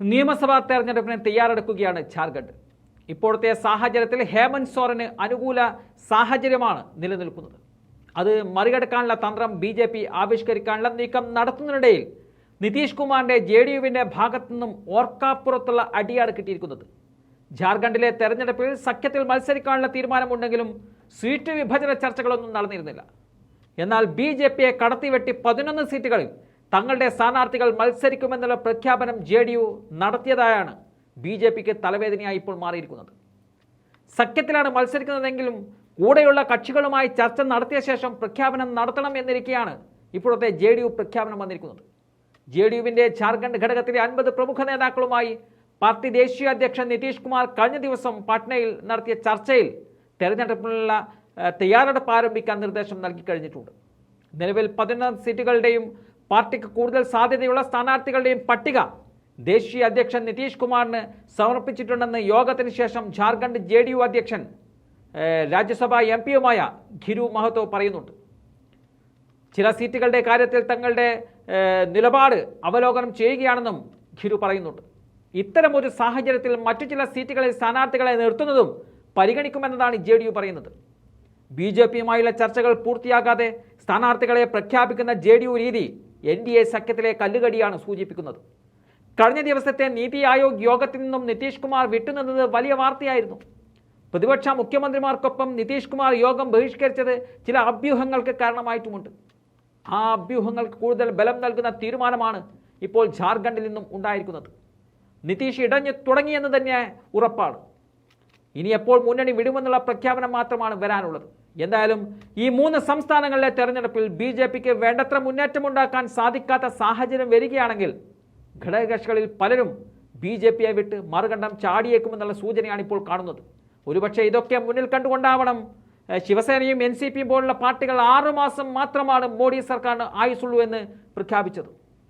നിയമസഭാ തെരഞ്ഞെടുപ്പിന് തയ്യാറെടുക്കുകയാണ് ജാർഖണ്ഡ് ഇപ്പോഴത്തെ സാഹചര്യത്തിൽ ഹേമന്ത് സോറന് അനുകൂല സാഹചര്യമാണ് നിലനിൽക്കുന്നത്. അത് മറികടക്കാനുള്ള തന്ത്രം ബി ജെ പി ആവിഷ്കരിക്കാനുള്ള നീക്കം നടത്തുന്നതിനിടയിൽ നിതീഷ് കുമാറിന്റെ ജെ ഡി യുവിന്റെ ഭാഗത്തു നിന്നും ഓർക്കാപ്പുറത്തുള്ള അടിയാണ് കിട്ടിയിരിക്കുന്നത്. ജാർഖണ്ഡിലെ തെരഞ്ഞെടുപ്പിൽ സഖ്യത്തിൽ മത്സരിക്കാനുള്ള തീരുമാനമുണ്ടെങ്കിലും സീറ്റ് വിഭജന ചർച്ചകളൊന്നും നടന്നിരുന്നില്ല. എന്നാൽ ബി ജെ പിയെ കടത്തിവെട്ടി പതിനൊന്ന് സീറ്റുകളിൽ തങ്ങളുടെ സ്ഥാനാർത്ഥികൾ മത്സരിക്കുമെന്നുള്ള പ്രഖ്യാപനം ജെ ഡി യു നടത്തിയതായാണ് ബി ജെ പിക്ക് തലവേദനയായി ഇപ്പോൾ മാറിയിരിക്കുന്നത്. സഖ്യത്തിലാണ് മത്സരിക്കുന്നതെങ്കിലും കൂടെയുള്ള കക്ഷികളുമായി ചർച്ച നടത്തിയ ശേഷം പ്രഖ്യാപനം നടത്തണം എന്നിരിക്കെയാണ് ഇപ്പോഴത്തെ ജെ ഡി യു പ്രഖ്യാപനം വന്നിരിക്കുന്നത്. ജെ ഡി യുവിന്റെ ജാർഖണ്ഡ് ഘടകത്തിലെ അൻപത് പ്രമുഖ നേതാക്കളുമായി പാർട്ടി ദേശീയ അധ്യക്ഷൻ നിതീഷ് കുമാർ കഴിഞ്ഞ ദിവസം പാട്നയിൽ നടത്തിയ ചർച്ചയിൽ തെരഞ്ഞെടുപ്പിനുള്ള തയ്യാറെടുപ്പ് ആരംഭിക്കാൻ നിർദ്ദേശം നൽകി കഴിഞ്ഞിട്ടുണ്ട്. നിലവിൽ പതിനൊന്ന് സീറ്റുകളുടെയും പാർട്ടിക്ക് കൂടുതൽ സാധ്യതയുള്ള സ്ഥാനാർത്ഥികളുടെയും പട്ടിക. ദേശീയ അധ്യക്ഷൻ നിതീഷ് കുമാറിന് സമർപ്പിച്ചിട്ടുണ്ടെന്ന് യോഗത്തിന് ശേഷം ജാർഖണ്ഡ് ജെ ഡി യു അധ്യക്ഷൻ രാജ്യസഭാ എം പിയുമായ ഖിരു മഹത്തോ പറയുന്നുണ്ട്. ചില സീറ്റുകളുടെ കാര്യത്തിൽ തങ്ങളുടെ നിലപാട് അവലോകനം ചെയ്യുകയാണെന്നും ഖിരു പറയുന്നുണ്ട്. ഇത്തരമൊരു സാഹചര്യത്തിൽ മറ്റു ചില സീറ്റുകളിൽ സ്ഥാനാർത്ഥികളെ നിർത്തുന്നതും പരിഗണിക്കുമെന്നതാണ് ജെ ഡി യു പറയുന്നത്. ബി ജെ പിയുമായുള്ള ചർച്ചകൾ പൂർത്തിയാകാതെ സ്ഥാനാർത്ഥികളെ പ്രഖ്യാപിക്കുന്ന ജെ ഡി യു രീതി എൻ ഡി എ സഖ്യത്തിലെ കല്ലുകടിയാണ് സൂചിപ്പിക്കുന്നത്. കഴിഞ്ഞ ദിവസത്തെ നീതി ആയോഗ് യോഗത്തിൽ നിന്നും നിതീഷ് കുമാർ വിട്ടുനിന്നത് വലിയ വാർത്തയായിരുന്നു. പ്രതിപക്ഷ മുഖ്യമന്ത്രിമാർക്കൊപ്പം നിതീഷ് കുമാർ യോഗം ബഹിഷ്കരിച്ചത് ചില അഭ്യൂഹങ്ങൾക്ക് കാരണമായിട്ടുമുണ്ട്. ആ അഭ്യൂഹങ്ങൾക്ക് കൂടുതൽ ബലം നൽകുന്ന തീരുമാനമാണ് ഇപ്പോൾ ജാർഖണ്ഡിൽ നിന്നും ഉണ്ടായിരിക്കുന്നത്. നിതീഷ് ഇടഞ്ഞു തുടങ്ങിയെന്ന് തന്നെ ഉറപ്പാണ്. ഇനി എപ്പോൾ മുന്നണി വിടുമെന്നുള്ള പ്രഖ്യാപനം മാത്രമാണ് വരാനുള്ളത്. എന്തായാലും ഈ മൂന്ന് സംസ്ഥാനങ്ങളിലെ തെരഞ്ഞെടുപ്പിൽ ബി ജെ പിക്ക് വേണ്ടത്ര മുന്നേറ്റമുണ്ടാക്കാൻ സാധിക്കാത്ത സാഹചര്യം വരികയാണെങ്കിൽ ഘടകകക്ഷികളിൽ പലരും ബി ജെ പിയെ വിട്ട് മറുകണ്ഠം ചാടിയേക്കുമെന്നുള്ള സൂചനയാണ് ഇപ്പോൾ കാണുന്നത്. ഒരുപക്ഷെ ഇതൊക്കെ മുന്നിൽ കണ്ടുകൊണ്ടാവണം ശിവസേനയും എൻ സി പിയും പോലുള്ള പാർട്ടികൾ ആറുമാസം മാത്രമാണ് മോഡി സർക്കാരിന് ആയുസുള്ളൂ എന്ന് പ്രഖ്യാപിച്ചത്.